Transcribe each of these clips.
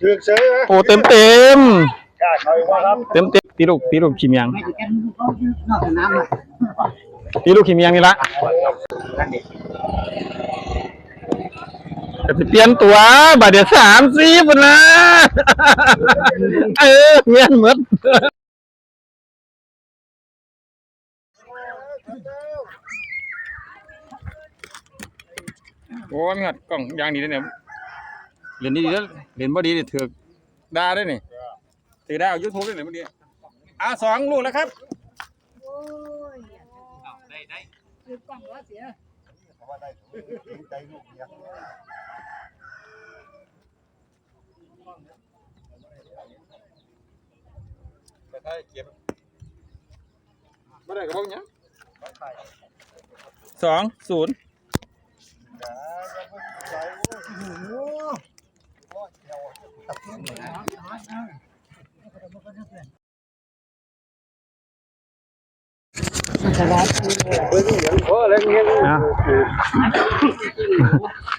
ถือเฉยไหมโอ้เต็มเต็มกล้าเขาอีกว่าครับเต็มเต็มตีลูกตีลูกขีเมียงไม่ถึงกันนอกสนามอะตีลูกขีเมียงนี่ละจะไปเปลี่ยนตัวบาทเดียวสามสี่ปุ่นนะเออเมียนหมดโอ้ยมีหัดกล่องยางดีเลยเนี่ย เรียนดีๆแล้วเรียนบ่ดีนี่ถือกด่าได้นี่ถือได้เอายูทูบได้เนี่ยเมื่อกี้อะสองลูกแล้วครับไม่ได้กับพวกเนี้ยสองศูนย์ อะ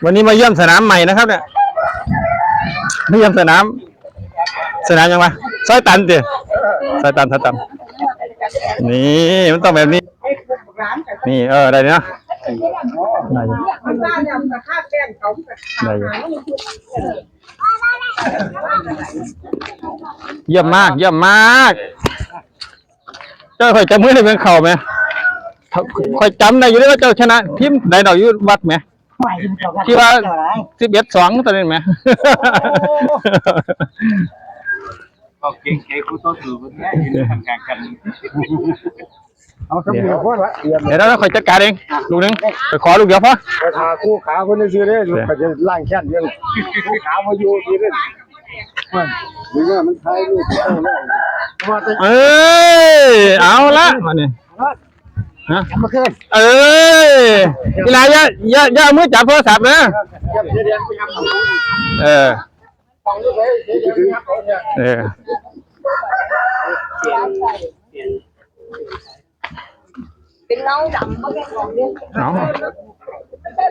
วันนี้มาเยี่ยมสนามใหม่นะครับเนี่ยมาเยี่ยมสนาม สนามยังไงซอยตันเดียซอยตันซอยตันนี่มันต้องแบบนี้ นี่เออได้เลยนะได้อยู่ได้อยู่ เยี่ยมมาก เยี่ยมมาก เจ้าคอยจำมือได้เป็นเข่าไหมคอยจำได้อยู่เลยว่าเจ้าชนะทีมใดดอกอยุวัดไหมที่ว่าสิบเอ็ดสองตอนนี้ไหมก็เก่งใจคู่ต่อสู้มันแค่ยืนทำการกัน เอาสมุนพวกละเตรียมเดี๋ยวเราคอยจัดการเองลูกหนึงไปขอลูกเดียวพอไปทาคู่ขาคนนี้ซื้อได้ลูกก็จะล่างแค่นเดียวคู่ขามาอยู่ทีนึงหรือว่ามันท้ายลูกเอาแล้วว่าจะเอ้ยเอาละมาเนี่ยฮะมาขึ้นเอ้ยเวลาอย่าอย่าอย่าเอามือจับโทรศัพท์นะยับเรียนไปยังเออฟังด้วยเลยเดี๋ยวจะยับเนี่ยเออ เป็นเงาดำก็แค่ของเดียวเอา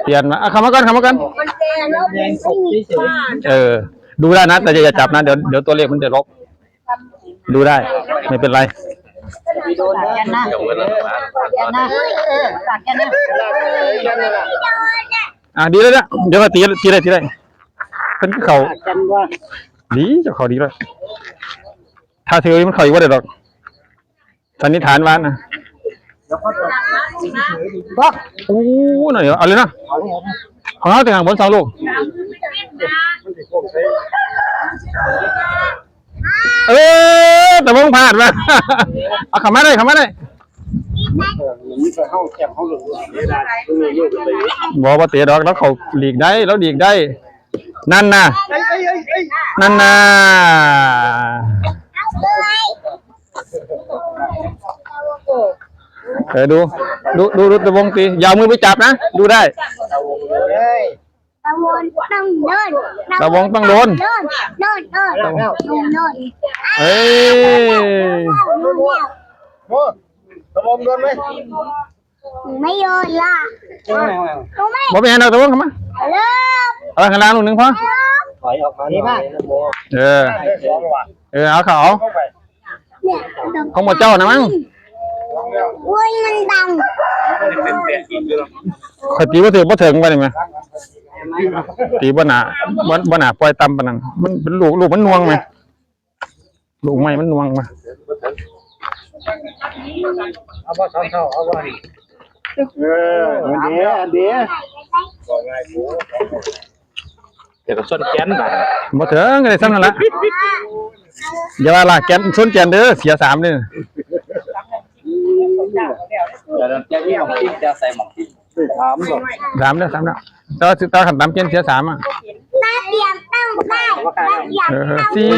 เปลี่ยนมาเอาเข้ามาก่อนเข้ามาก่อนมันแดงแล้วมันไม่มีฝ้าเออ ดูได้นะ แต่อย่าจับนะ เดี๋ยวเดี๋ยวตัวเลขมันจะลบ ดูได้ ไม่เป็นไรกันนะกันนะตัดกันนะอะดีแล้วนะเดี๋ยวมาตีตีได้ตีได้เป็นเขากันว่าดีเจะเขาดีเลยถ้าเธอมันเขาอีกว่าเดี๋ยวหรอกสันนิษฐานว่านะ ปักโอ้หน่อยเดี๋ยวเอาเลยนะของเขาแต่งหางบนสองลูกเออแต่มึงพลาดมา เอาขับมาได้ขับมาได้นี่ไปเข้าแคบเข้าหลงนี่ได้ตรงนี้โยกไปบอกว่าเตะดอกแล้วเขาหลีกได้แล้วหลีกได้ นั่นน่ะนั่นน่ะเอ อดู ดูดูดูตะวงตีอย่าเอามือไปจับนะ ดูได้ ตะวันต้องเดินตะวงต้องโดน เดินเดินเดินเดินเดินเอ้ยโอ้ตะบอมโดนไหมไม่โยนล่ะรู้ไหมบอกไปหาดอกตะวงเข้ามาเลิกเอาข้างล่างลูกหนึ่งพอถอยออกมาดีมากเออได้สองว่ะเออเอาเขาเอาเข้าไปเนี่ยของหมดเจ้านะมั้ง อุ้ยมันดังเป็นแปดอีกแล้วขอยตีว่าถือว่าถึงไปเลยไหมตีว่าหนาว่าว่าหนาปล่อยต่ำปานนั้นมันเป็นลูกลูกมันนวงไหมลูกไม่มันนวงมาเอาว่าสองเท่าเอาว่าเออเดี๋ยวเดี๋ยวเดี๋ยวก็ส่วนแกนแบบบ่ถึงอะไรซ้ำนั่นละอย่าว่าล่ะแกนชนแกนเด้อเสียสามเด้อเดี๋ยว จะมีหมอกทิ้งจะใส่หมอกทิ้งถามก่อนสามเด้อสามเด้อแต่ว่าตาขันตามเกณฑ์เสียสามอะตาเปียกต้องได้ตาเปียกเออสี่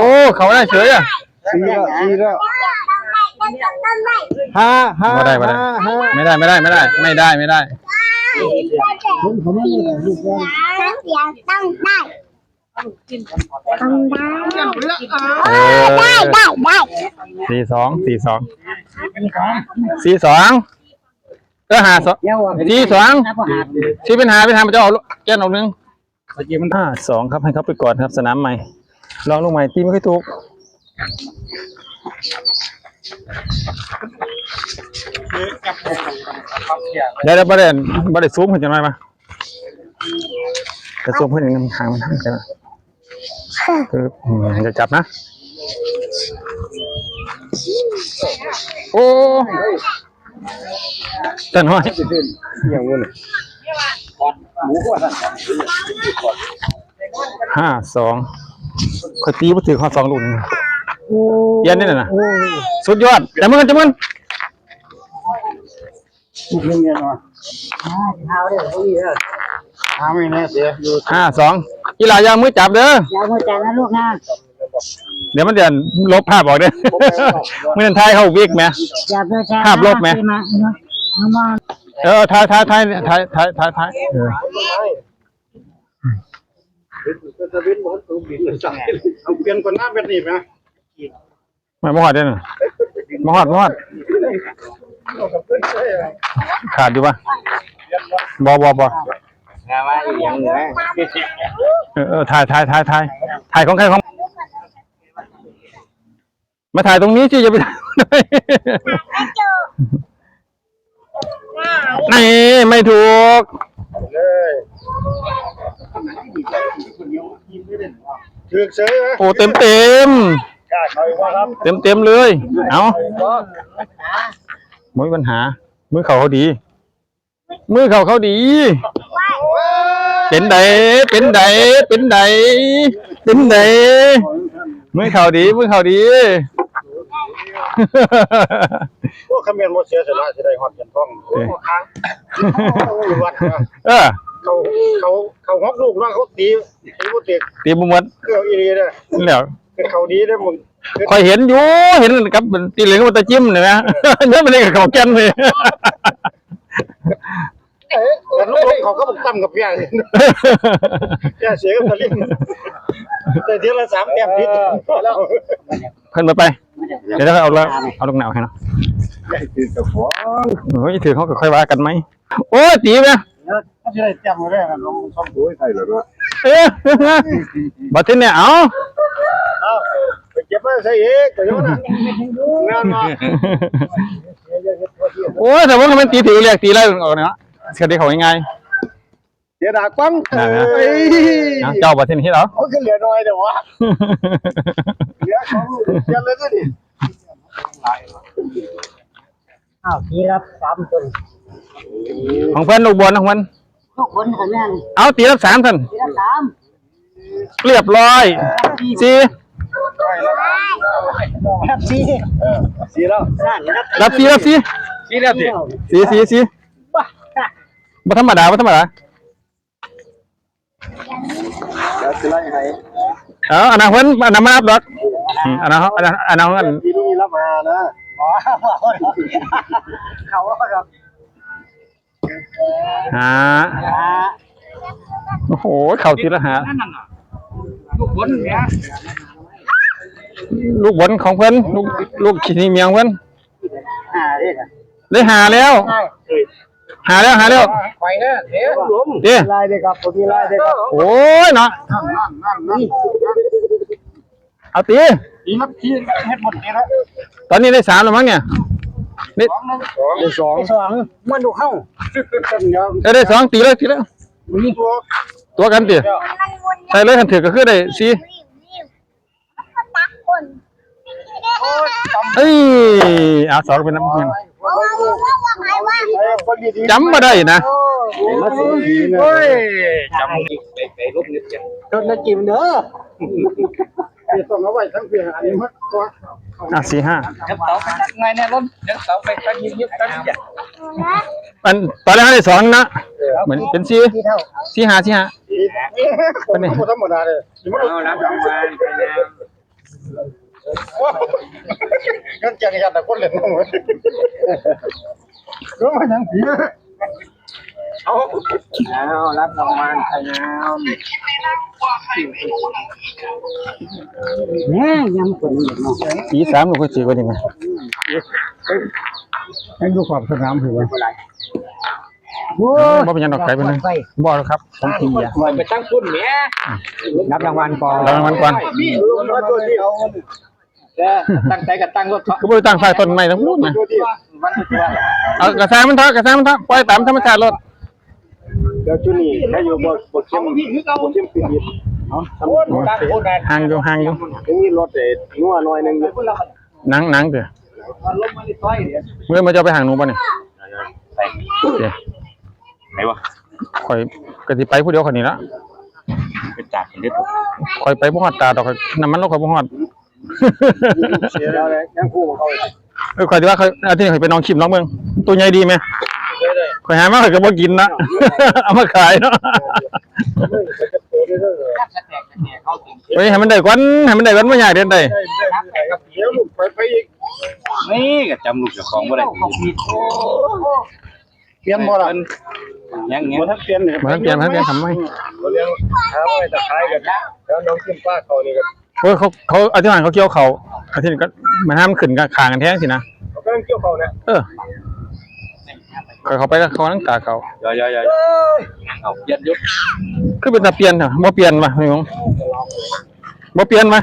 โอ้เขาได้เฉยอะสี่แล้วสี่แล้วต้องได้ต้องได้ห้าห้าบ่ได้บ่ได้ห้าไม่ได้ไม่ได้ไม่ได้ไม่ได้ไม่ได้ผมผมไม่ได้ลูกตาเปียกต้องได้ต้องได้เออได้ได้ได้สี่สองสี่สอง สี่สองเออหาสองเยาว์สี่สองนะพ่อหาสี่เป็นหาเป็นหามันจะเอาแกนออกหนึ่งเมื่อกี้มันห้าสองครับให้เขาไปก่อนครับสนามใหม่ลองลงใหม่ตีไม่ค่อยถูกจับครับเสียเดี๋ยวเดี๋ยวประเด็นประเด็นซูมเห็นจังไรมาจะซูมเพื่อนอย่างนั้นหางมันห่างกันนะคืออืมจะจับนะ โอ้แต่น้อยอย่างงู้นหมูก็สั่นห้าสองคอยตีมาถือข้อสองลูกนี่เย็นนี่น่ะนะสุดยอดจับมือกันจับมือกันลูกเงี้ยเนาะเอาเด้อเอาอีเด้อหาไม่แน่เสียอยู่ห้าสองอีหลายางมือจับเด้ออย่าหัวใจนะลูกนะ เดี๋ยวมันเดี๋ยวลบภาพออกเด้อเมื่อนั้นทายเข้าวิกไหม อย่าไปแช่ภาพลบไหมมาเนาะเอามาเออทายทายทายทายทายทายทายเออตะวินหมดตูบินเลยใส่เอาเปลี่ยนคนหน้าเป็นนี่ไหมไม่มาหอดเด้อน่ะมาหอดมาหอดขาดอยู่ปะบอบอบอ งานว่าอีกอย่างหนึ่งเออเออถ่ายถ่ายถ่ายถ่ายถ่ายของใครของ มาถ่ายตรงนี้สิอย่าไปถ่ายนี่ไม่ถูกเลยถือเฉยไหมโอ้เต็มเต็มกล้าเขาว่าครับเต็มเต็มเลย เอาไม่มีปัญหา มือเขาเขาดี มือเขาเขาดี เป็นไดเป็นไดเป็นไดเป็นไดมือเขาดี มือเขาดี พวกคำเมนหมดเสียสละจะได้หอดเงินทองโอ้ค้างวัดเออเขาเขาเขาฮอกลูกน้องเขาตีตีมุติตีบุมดเกลียวอีรีเนี่ยแล้วเขาดีได้มึงคอยเห็นอยู่เห็นกับตีเหลืองกับตะจิ้มเนี่ยนะเนื้อมันเลยกับเขาแก่นเลย แต่ลูกเขาก็บอกตั้มกับพี่แค่เสียกับตะลิ่งแต่เทียละสามแต้มพิษแล้วเพิ่นมาไป เดี๋ยวเราเอาละเอาลูกหนาวให้เนาะถือเฮ้ยถือเขาก็ค่อยว่ากันไหม โอ้ตีไปถ้าจะได้แต้มมาได้ลงซ่อมดูให้ใครหรอเนาะเอ๊ะบัดทีเนี่ยเอาเอาไปเก็บมาใส่เอกตัวโยนนะงานมาโอ้ยแต่ว่ามันตีถือเรียกตีอะไรออกเนาะ เสียดีเขาง่ายเดี๋ยวด่าปังๆนะนะเอาเจ้าบัดทีนี้เหรอ เขาก็เหลือน้อยแต่ว่าเหลือสองลูกเยอะเลยดิอ้าวทีละสามต้นของเพิ่นลูกบอลของเพิ่นทุกคนค่ะแม่นเอาตีรับสามท่านทีละสามเรียบร้อยสี่ครับสี่สีแล้วนั่นครับรับสี่รับสี่สีแล้วสิสี่สี่สี่ บ่ธรรมดาบ่ธรรมดาเดี๋ยวจะไล่ให้เอาอันนั้นเพิ่นอันนั้นมารับดอกอืมอันนั้นอันนั้นอันนั้นอันทีนี้รับมานะอ๋อเขาว่าครับหาอ่าโอ้โหเข่าทีละหาลูกบนเนี่ยลูกบอลของเพิ่นลูกลูกขี้เมียงเพิ่นอ่าเด้อได้หาแล้ว หาแล้วหาแล้วไปเนี่ยเดี๋ยวหลวมเด้ไล่เลยครับผมมีไล่เลยครับโอ้ยเนาะนั่นนั่นนั่นนั่นเอาตีทีนับทีเฮ็ดหมดทีละตอนนี้ได้สามแล้วมั้งเนี่ยสองนึงสองสองมันดูเข้าเป็นยังเออได้สองตีแล้วตีแล้วมีตัวตัวกันตีมันวนใส่เลยคันถือก็คือได้สี่ริ้วริ้วเขาตักคนเอ้ยเอาสองเป็นน้ำเงิน ว่าว่าว่าว่าใครว่าไอ้คนดีๆจำมาได้นะโอ้ยจำไปไปลูกนิดเดียวโดนละกิมเด้อต้องเอาไว้ทั้งเพียงอันนี้มั้งตัวอะสี่ห้าเดี๋ยวเสาไปตั้งไงเนี่ยรถเดี๋ยวเสาไปตั้งยิบยิบตั้งยิบอันตอนแรกได้สองนะเหมือนเป็นสี่สี่ห้าสี่ห้าคนนี้ธรรมดาเลยเอาน้ำรางวัล ไปแล้วกันจังยันแต่คนเล่นน้องเลยก็มายังผีเอารับรางวัลพยายามแม่ยังคนอยู่เนาะสี่สามลูกก็สี่ก็ดีไหมให้ดูความสนามถือว่าโอ้บ่เป็นหยังดอกไก่เป็นหยังบ่หรอกครับผมกินยาไปตั้งพุ่นเนี้ยรับรางวัลก่อนรางวัลก่อนตัวที่ เอาตั้งใจกับตั้งรถก็บ่ได้ตั้งไฟต้นไม้ทั้งพูดนะตัวที่วันตัวเอากระแสมันเถอะกระแสมันเถอะปล่อยตามธรรมชาติรถเดี๋ยวชุดนี้ถ้าอยู่บนบนเข้มบนเข้มปิดยิบตั้งพุ่นได้ห่างอยู่ห่างอยู่อย่างนี้รถเด็ดนัวหน่อยนึงหนังหนังเด้อลมมันต้อยเดี๋ยวเมื่อมาจะเอาไปห่างหนูบ่เนี่ยเดี๋ยวไหนวะข่อยก็สิไปผู้เดียวคนนี้ละเป็นจากคนเล็กข่อยไปบ่ฮอดตาดอกข่อยน้ำมันรถข่อยบ่ฮอด เสียแล้วเลยยังคู่ของเขาเออข่อยสิว่าข่อยอาทิตย์นี้ข่อยไปน้องชิมน้องเมืองตัวใหญ่ดีไหมข่อยหามาข่อยก็บ่กินนะ เอามาขายเนาะเข้าถึงเฮ้ยให้มันได้ก่อนให้มันได้ก่อนบ่ยากเด่นได้เดี๋ยวลูกไปไปอีกนี่ก็จำลูกเจ้าของบ่ได้เปลี่ยนบ่ล่ะยังเงี้บ่ยทันเปลี่ยนมาเปลี่ยนมาเปลี่ยนทำไมบ่เลี้ยงหาไว้ตะไคร้กันแล้วน้องขึ้นป้าเขานี่ก็ เออเขาเขาอาทิตย์นั้นเขาเกี่ยวเขาอาทิตย์นี้ก็มันห้ามขึ้นกับขางกันแท้สินะเขากำลังเกี่ยวเขาเนี่ยเออข่อยเขาไปกับเขานั่งตาเขายอยอยอยเอาเย็ดยุบคือเป็นตาเปลี่ยนเหรอบ่เปลี่ยนวะพี่มงบ่เปลี่ยนวะ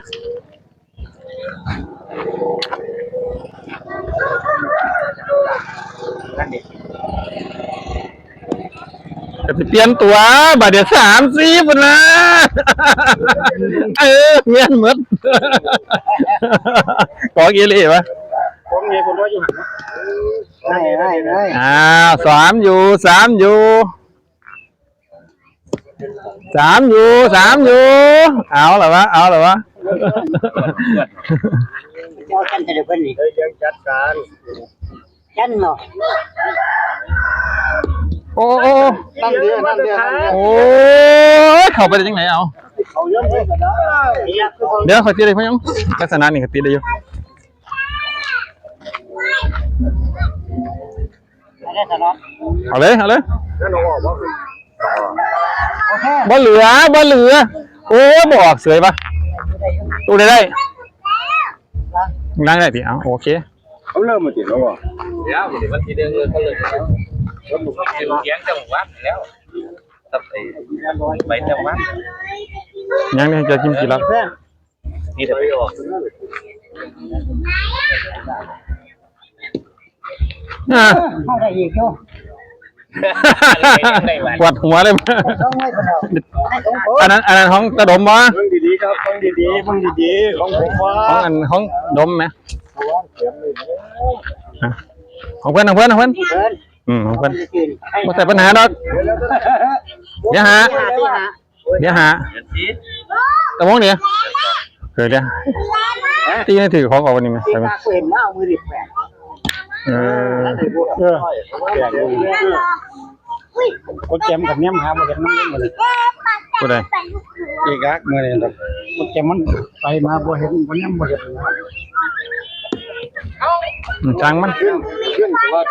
ก็สิเปลี่ยนตัวบาดเดี๋ยวสามสี่ปุ่นนะเออเมียนหมดขอกีรีปะผมนี่ผมว่าอยู่หันได้ได้ได้อ้าวสามอยู่สามอยู่สามอยู่สามอยู่ เอาเหรอวะเอาเหรอวะเจ้ากันจะได้เพิ่นนี่ได้ยังจัดการยันเนาะ โอ้โอ้ตั้งเดือนตั้งเดือนโอ้ยเข้าไปได้ยังไงเอาเขาย่อมได้ก็ได้เดี๋ยวเขาตีได้พ่อยังลักษณะนี่เขาตีได้อยู่ได้ตลอดเอาเลยเอาเลยนั่นน้องบอกว่าโอเคบ่เหลือบ่เหลือ โอ้ยบ่ออกเสยปะดูได้ได้ล้างได้ดิเอาโอเคเขาเริ่มมาติดแล้วบ่เดี๋ยวเดี๋ยววันที่เดือนเงินเขาเล ยอยู่เสียงจังหวัดแล้วตัดไปไปจังหวัดยังนี่จะกินกี่ลักนี่เดี๋ยวไปออกอ่าเข้าได้อีกอยู่ปวดหัวเลยต้องไม่คนเดียวให้ตรงโอันนั้นอันนั้นของตะดมบ่เบิ่งดีๆครับเบิ่งดีๆเบิ่งดีๆของผมว่าของอันของดมไหมอะของเพื่อนของเพื่อนของเพื่อนเพิ่น อืมของเพื่อนจะกินให้ไม่ใส่ปัญหาดอก เดี๋ยวหาหาที่หาเดี๋ยวหาเดือนชีสตะมงเดี๋ยวเกิดเดี๋ยวตีให้ถือของออกวันนี้ไหมที่ใช่ไหมหาเพิ่นมาเอามือดิบแปะเออเออคนเจ็มกับเนี้ยมหาบ่เห็นมันเลยกูได้อีกอักมื้อนี้ครับคนเจ็มมันไปมาบ่เห็นบ่เนี้ยมบ่เห็นอืมจ้างมันขึ้นขึ้นว่า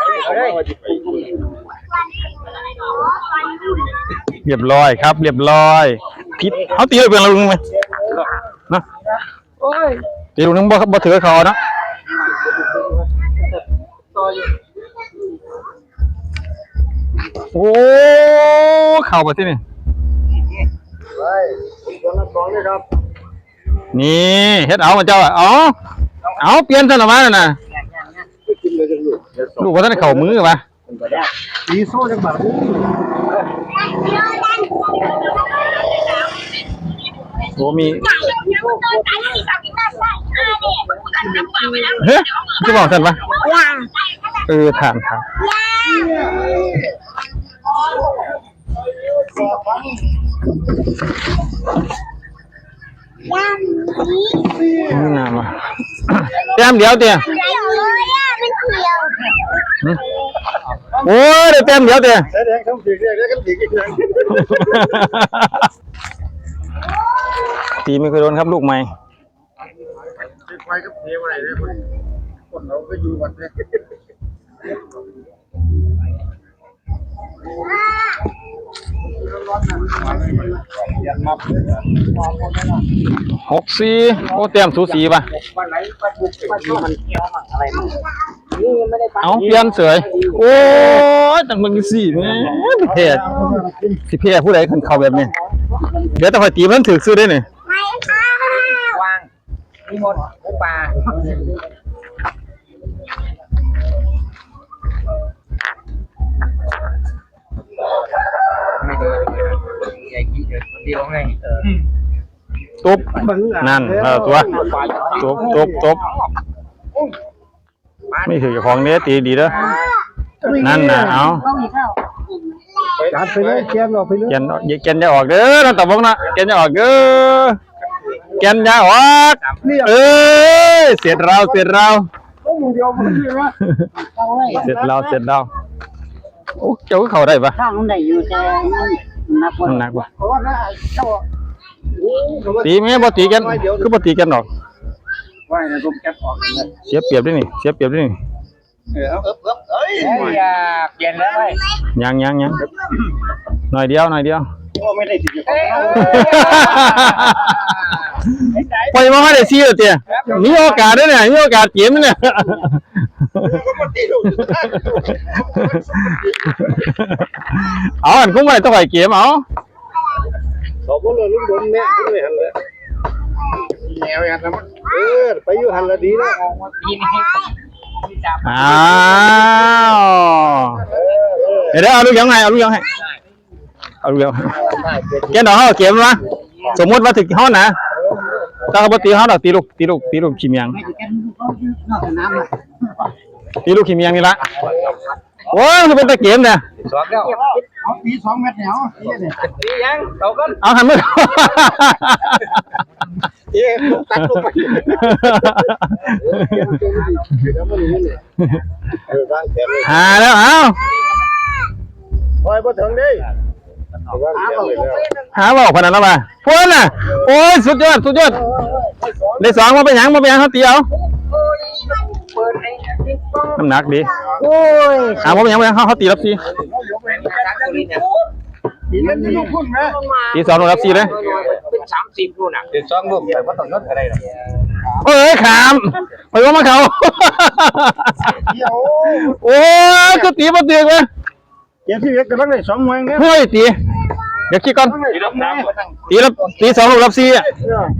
เรียบร้อยครับ เรียบร้อยพิษเขาตีไปเป็นเรลุงไหมนะตีลุงนึงบ่บ่ถือเขาเนะโอ้เข่าไปที่นี่นี่เฮ็ดเอามาเจ้าอ๋อ เอาเปลี่ยนซะหน่อมาแล้วะนเลยจังลูกว่าท่านเข่ามือปะสีโซ่จังบาดโอ้มีเฮ้ยจะบอกท่านปะเออถามถามนี่นานวะ แต้มเดียวเตี้ยเขียวเลยอะเป็นเขียวหึโอ้ยได้แต้มเดียวเตี้ยแดงๆทั้งสีแดงๆทั้งสีอีกอย่างตีไม่เคยโดนครับลูกใหม่ไปกับเทวอะไรเนี่ยคนคนเราก็อยู่วัดเนี่ย หกสี่โอ้แต้มสูสีป่ะเอาเปลี่ยนเสยโอ้ยตั้งมึงสิแม่ยสิเพจสิเพจผู้ใดคันเข้าแบบนี้ เดี๋ยวต้องคอยตีมันถือซื้อได้หนี่ไม่ค่ะวางนิมีหมดปลาไม่ เดินใหญ่กี่เดินคนเดียวไงตุ๊บนั่นเออตัวตุ๊บตุ๊บตุ๊บไม่ถือของเนี้ยตีดีเด้อนั่นนะเอาจัดไปเลยเกียนออกไปเลยแกนแกนอย่าออกเด้อนั่นตะบงนะแกนอย่าออกเด้อแกนอย่าออกเอ้ยเสร็จเราเสร็จเราต้องมึงเดียวมันใช่ไหมเอาเสร็จเราเสร็จเรา โอ้เจ้าก็เข้าได้ปะข้างมันได้อยู่แต่มันนักว่ามันหนักปะเพราะว่าถ้าเจ้าตีไหมบ่ตีกันคือบ่ตีกันหรอกว่ายในลมแก๊สออกเลยเสียเปรียบด้วยนี่เสียเปรียบด้วยนี่เออเออเออเอ้ยอยากเย็นแล้วไหมยังยังยังหน่อยเดียวหน่อยเดียวก็ไม่ได้ติดอยู่ของเราไปมาให้ได้ซีแล้วเตี้ยมีโอกาสด้วยเนี่ยมีโอกาสเกมเนี่ย เอาอันคุ้มไปต้องไปเกมเอาเขาก็เลยลุ้นบนเนี่ยขึ้นไปหันเลยแนวอย่างนั้นมันเออไปอยู่หันละดีแล้วปีนี้จับอ้าวเดี๋ยวเดี๋ยวเอาลูกยังไงเอาลูกยังให้เอาลูกยังให้แกนดอกเขาเอาเกมมาสมมติว่าถึงเขานะถ้าเขาบ่ตีเขาดอกตีลูกตีลูกตีลูกขีเมียง ไม่ถึงกันเขาอยู่นอกสนามอะตีลูกขีเมียงนี่ละโอ้ยมันเป็นตะเกมเนี่ยสองแล้วเอาปีสองเมตรเนี่ยเอาปีเนี่ยปียังเขาก็เอาหันมือเอ๊ะตัดลงไปแล้วมันนี่เนี่ยเออร่างแขนเลยหาแล้วเอาปล่อยบ่ถึงดิร่างแขนเลยแล้วหาบอกพนันแล้วมาพวนน่ะ โอ้ย สุดยอด สุดยอด ได้สองมาเป็นหยังมาเป็นหยังเขาตีเอา น้ำหนักดีโอ้ยหามาเป็นหยังมาเป็นหยังเขาเขาตีรับซีปีนั้นที่ลูกพุ่นนะตีสองลงรับซีเลยเป็นสามสิบนู่นน่ะเป็นสองลูกแต่ว่าต้องยศอะไรหรอกเอ้ยขามไปว่ามาเขาเดี๋ยวโอ้ยก็ตีมาเตือนเลยเจ็ดสิบเอ็ดกำลังได้สองเมืองเนี่ยเฮ้ยตีเดี๋ยวคิดก่อนตีรับน้ำก็ตั้งตีรับตีสองลงรับซีอะ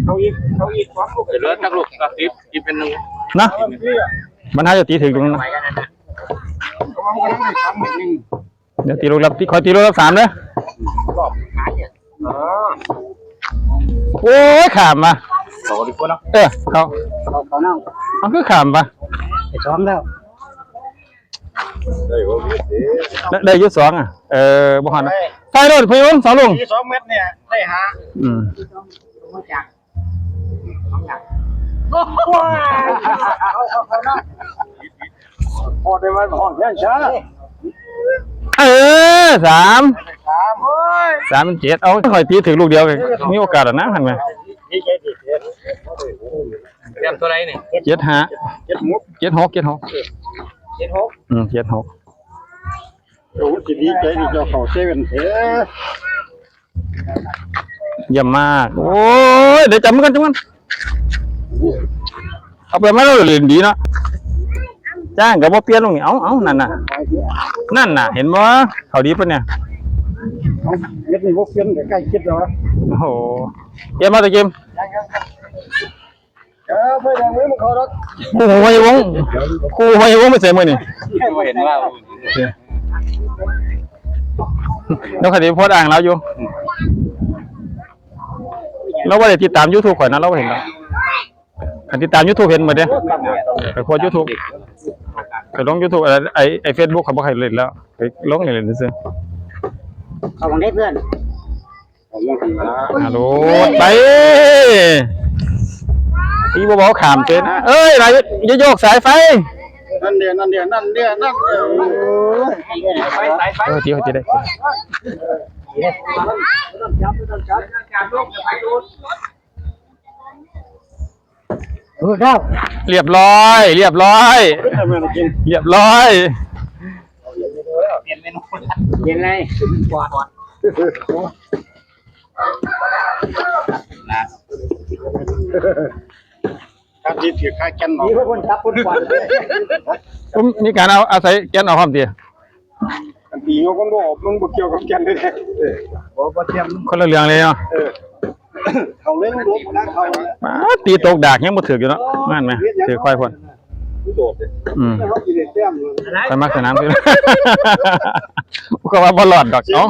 เขาอีกเขาอีกสองลูกเหลือตั้งลูกก็ติดอีกเป็นหนึ่ง นะมันน่าจะตีถึงตรงนั้นนะเขากำลังได้สามเมืองหนึ่งเดี๋ยวตีลงรับตีคอยตีลงรับสามเลยอ๋อโอ้ยขามมาสองดีกว่าเนาะเออเขาเขาเขานั่งเขาคือขามปะไปซ้อมแล้วได้ผมยี่สิบได้ได้อยุดสองอะเออบ่หันนะใส่รถพยนสองลงที่สองเมตรเนี่ยได้หาอืม พอได้ไหมพอแค่ช้าเออสามสามเฮ้ยสามเป็นเจ็ดเอาคอยตีถึงลูกเดียวเลยมีโอกาสอะนะหันไหมนี่เจ็ดเจ็ดเจ็ดเตรียมตัวไรนี่เจ็ดห้าเจ็ดมุกเจ็ดหกเจ็ดหกเจ็ดหกอืมเจ็ดหกโอ้จิดีใจที่เจ้าเขาเซเว่นเฮ้ยเยี่ยมมาก โอ้ยเดี๋ยวจำกันจังมัน เอาไปมาแล้วเรียนดีเนาะจ้างกับว่าเปลี่ยนลงนี่เอาเอานั่นน่ะ นั่นน่ะ เห็นบ่เขาดีปะเนี่ยเอาเม็ดนี่พวกเพี้ยนใกล้คิดแล้วโอ้โหเกมมาแต่เกมเออไม่ได้ไม่มันเขารักครูไว้วงครูไว้วงไม่ใส่มือนี่เห็นว่าแล้วคดีโพสต์อ่างเราอยู่เราว่าได้ติดตาม YouTube ข่อยนะเราบ่เห็นแล้ว คันติดตาม YouTube เห็นหมดเด้ไปโพสต์ YouTube ไปลง YouTube อะไรไอ้ไอ้ Facebook เขาบ่ให้เล่นแล้วไปลงเล่นๆซื่อเขาของได้เพื่อนผมมองกันนะๆฮัลโหลไปอีบ่บอกขามเต้นเอ้ยนายอย่าโยกสายไฟนั่นเดียวนั่นเดียวนั่นเดียวนั่นเดียวไปสายไฟเออที่เขาจะได้ การลูกไปดูเออแล้วเรียบร้อย เรียบร้อย เรียบร้อยเปลี่ยนเมนูเย็นไงปอดการที่ถือค่าแกนหนอมีพวกคนทับคนกวาดผมมีการเอาอาศัยแกนเอาความเตียอันตีเขาก็บอกมันบ่เกี่ยวกับแกนเลยเออบ่บ่เทียมคนละเรื่องเลยเนาะ เออเขาเล่นรบนะเขาเนี่ยมาตีตกดากยังบ่ถือกอยู่เนาะนั่นไหมถือควายพ่นโดดเลยอืมเขาสิได้แต้มเลยไปมักสนามคือก็ว่าบ่รอดดอกเอ้า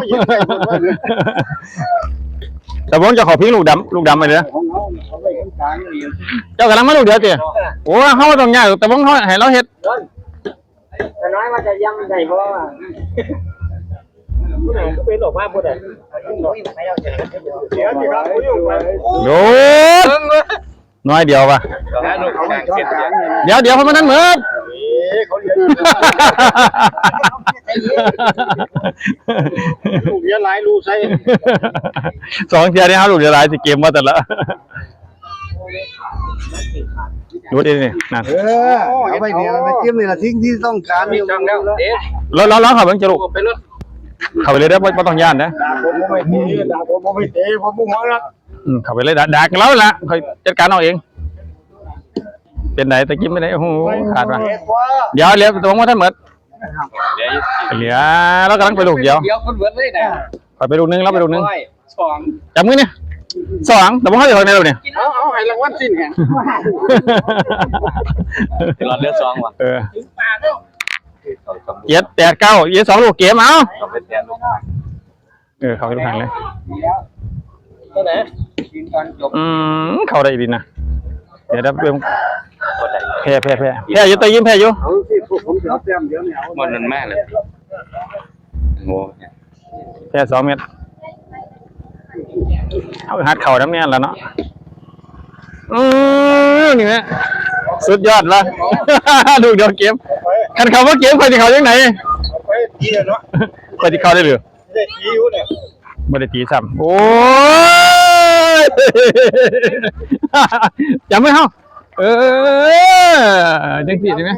แต่ผมจะขอพิงลูกดำลูกดำไปเลยนะของเขาเขาไว้ข้างกลางนี่เจ้ากำลังมาลูกเดียวติโอ้เฮาบ่ต้องยากหรอกแต่ผมเฮาให้เราเฮ็ดแต่น้อยว่าจะย่ำได้เเป็นออกมาผู้ใดเดี๋ยวสิครับผู้อยู่ไปโดดน้อยเดียวว่ะงานลูกเขากไม่ลางชอบเส้นกลางเนี่ยนี่เดี๋ยวเดี๋ยวเพรามันนั้นเหมือนเขาเรียนลูกเรียนหลายลูกใส่สองเทียนี่ครับลูกเดียวหลายสิเกมว่าแต่ละดูดินี่นั่นเออเอาไปเนี่ยมาจิ้มนี่ละทิ้งที่ต้องการมีช่องแล้วแล้วแล้วแล้วเขาเบิ่งจะลูกไปรถ เข้าไปเลยได้อบ่บ่ต้องย่านนะด่าผมบ่ไปตีด่าผมบ่ไปเตะผมบ่หัวรักอืมเข้าไปเลยด่าด่ากันแล้วล่ะค่อยจัดการเอาเอง เป็นไหนตะกี้ไม่ได้โอ้โหขาดว่ะเตะกว่าเดี๋ยวเดี๋ยวตรงว่าท่านเหมือนเดี๋ยวเหลือแล้วกำลังไปลูกเดียวเดี๋ยวคนเบิดเลยนะขอไปลูกนึงแล้วไปลูกนึงสองจับมือเนี่ยสองแต่ผมเข้าไปข้างในลูกเนี่ย เอาเอาให้รางวัลสิ้นแห่งหลอดเลือดสองว่ะ เออ เจ็ดแปดเก้าเจ็ดสองลูกเกมเอาต้องเป็นแทนลูกเออเข้าไปลูกทางเลยตัวไหนกินตอนจบอืมเข้าได้ดีนะเดี๋ยวได้เพิ่มตัวไหนแพ้แพ้แพ้แพ้อยู่แต่ยิ้มแพ้อยู่เอาสิพวกผมจะเอาแต้มเดี๋ยวนี้เอามันนั่นมากเลยโง่แพ้สองเมตรเอาหัดเข่าน้ำเนี่ยแล้วเนาะ อืมนี่แหละสุดยอดละ ดูเดี๋ยวเกมคันเขาว่าเกมใครจะเขายังไงไปตีเนาะใครจะเขาได้หรือได้ตีอยู่เนี่ยบริตีซ้ำโอ้ยจำไม่เข้าเออจังสิใช่ไหม